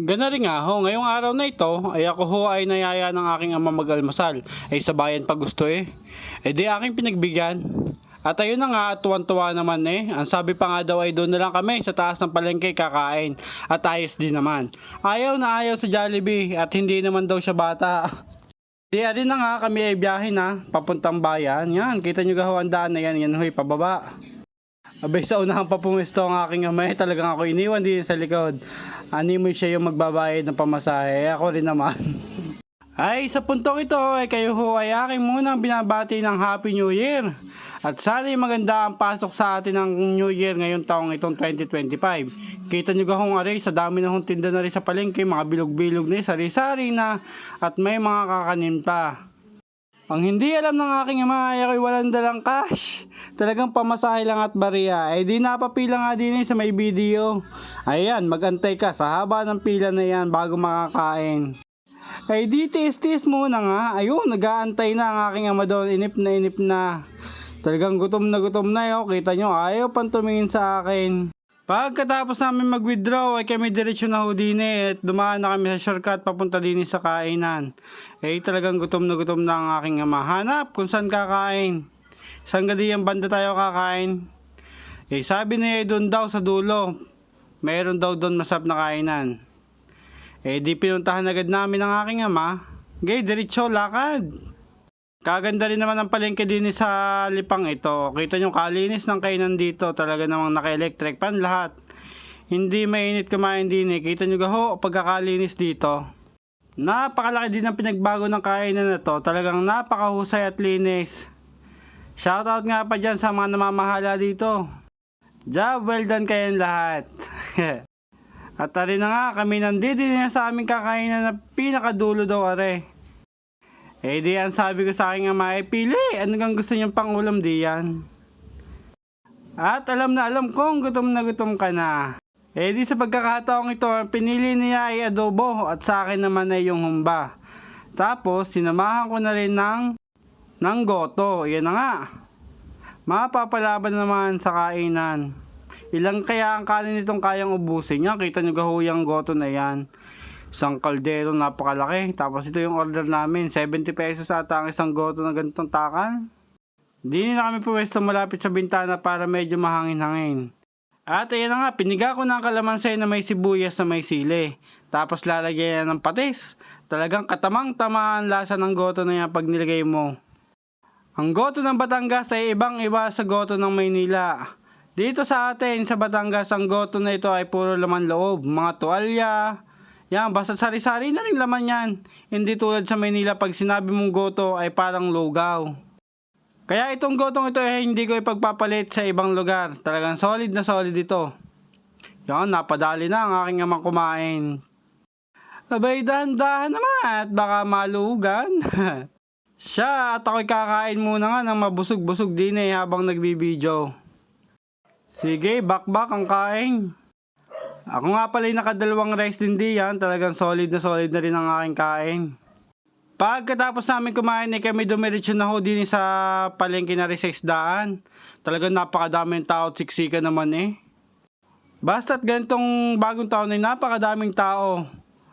Gana rin nga ho, ngayong araw na ito ay ako ho ay nayaya ng aking ama mag-almasal. Ay sa bayan pa gusto eh. Eh di aking pinagbigyan. At ayun na nga, at tuwan-tuwa naman eh. Ang sabi pa nga daw ay doon na lang kami sa taas ng palengke kakain. At ayos din naman. Ayaw na ayaw sa Jollibee at hindi naman daw siya bata. Di rin na nga kami ay biyahe na, papuntang bayan. Yan, kita nyo gaho ang daan na yan, yan huy, pababa. Abay sa unahan pa pumesto ang aking amay, talagang ako iniwan din sa likod. Animoy siya yung magbabayad ng pamasahe, ako rin naman. ay, sa puntong ito ay kayo ho ay aking munang binabati ng Happy New Year. At sana'y maganda ang pasok sa atin ng New Year ngayong taong itong 2025. Kita nyo gahong aray, sa dami na hong tinda na rin sa palengke, mga bilog-bilog na sari-sari na, at may mga kakanin pa. Ang hindi alam ng aking ama ay ako'y walang dalang cash. Talagang pamasahe lang at bariya. Eh di napapila nga din eh sa may video. Ayan, magantay ka sa haba ng pila na yan bago makakain. Ay di tis-tis muna nga. Ayun, nag-aantay na ang aking ama doon. Inip na inip na. Talagang gutom na gutom na yun. Kita nyo, ayaw pang tumingin sa akin. Pagkatapos namin mag-withdraw ay kami diretsyo na ho din eh, at dumaan na kami sa shortcut papunta din sa kainan. Eh talagang gutom na gutom na ang aking ama. Hanap kung saan kakain. Saan gadi ang banda tayo kakain? Eh sabi niya doon daw sa dulo. Mayroon daw doon masarap na kainan. Eh di pinuntahan agad namin ang aking ama. Gay, diretso, lakad. Kaganda rin naman ang palengke din sa lipang ito. Kita nyo kalinis ng kainan dito. Talaga namang naka-electric pan lahat. Hindi mainit kumain din eh. Kita nyo gaho pagkakalinis dito. Napakalaki din ang pinagbago ng kainan na to. Talagang napakahusay at linis. Shoutout nga pa dyan sa mga namamahala dito. Job well done kayong lahat. at tari na nga kami nandito din sa aming kakainan na pinakadulo daw are. Eh di sabi ko sa aking ama, eh pili, ano kang gusto niyang pangulam di yan? At alam na alam kong gutom na gutom ka na. Eh di sa pagkakataong ito, pinili niya ay adobo at sa akin naman ay yung humba. Tapos sinamahan ko na rin ng, ng goto, yan na nga. Mapapalaban naman sa kainan. Ilang kaya ang kanin nitong kayang ubusin niya? Kita niyo gahuyang goto na yan. Isang kaldero napakalaki. Tapos ito yung order namin. 70 pesos ata ang isang goto ng ganitong takan. Di na kami puwesto malapit sa bintana para medyo mahangin-hangin. At ayan na nga, piniga ko ng kalamansi na may sibuyas na may sili. Tapos lalagyan yan ng patis. Talagang katamang-tama ang lasa ng goto na yan pag nilagay mo. Ang goto ng Batangas ay ibang-iba sa goto ng Maynila. Dito sa atin, sa Batangas, ang goto na ito ay puro laman loob. Mga tuwalya, yan, basta sari-sari na rin laman yan. Hindi tulad sa Maynila pag sinabi mong goto ay parang lugaw. Kaya itong gotong ito ay hindi ko ipagpapalit sa ibang lugar. Talagang solid na solid ito. Yan, napadali na ang aking amang kumain. Abay, dahan-dahan naman at baka malugan. Siya at ako'y kakain muna nga ng mabusog-busog din eh habang nagbibideo. Sige, bakbak ang kain. Ako nga pala yung nakadalawang rice din diyan. Talagang solid na solid na rin ang aking kain. Pagkatapos namin kumain ay kami dumiretso na ho din sa palengke na rin sa isdaan. Talagang napakadaming tao at siksika naman eh. Basta't ganitong bagong taon ay napakadaming tao.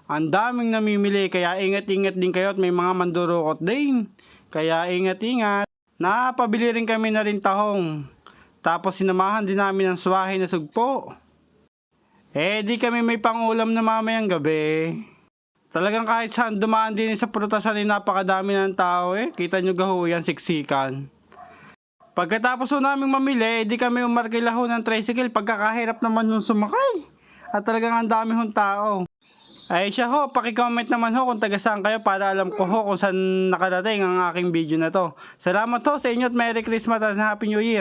Ang daming namimili kaya ingat-ingat din kayo at may mga mandurukot din. Kaya ingat-ingat. Napabili rin kami na rin tahong. Tapos sinamahan din namin ng swahe na sugpo. Eh, di kami may pangulam na mamayang gabi. Talagang kahit saan dumaan din sa prutasan ay napakadami ng tao eh. Kita nyo gaho yan, siksikan. Pagkatapos ho namin mamili, eh, di kami umarkilaho ng tricycle pagkakahirap naman yung sumakay. At talagang ang dami hong tao. Ay siya ho, pakicomment naman ho kung taga saan kayo para alam ko ho kung saan nakarating ang aking video na to. Salamat ho sa inyo at Merry Christmas at Happy New Year.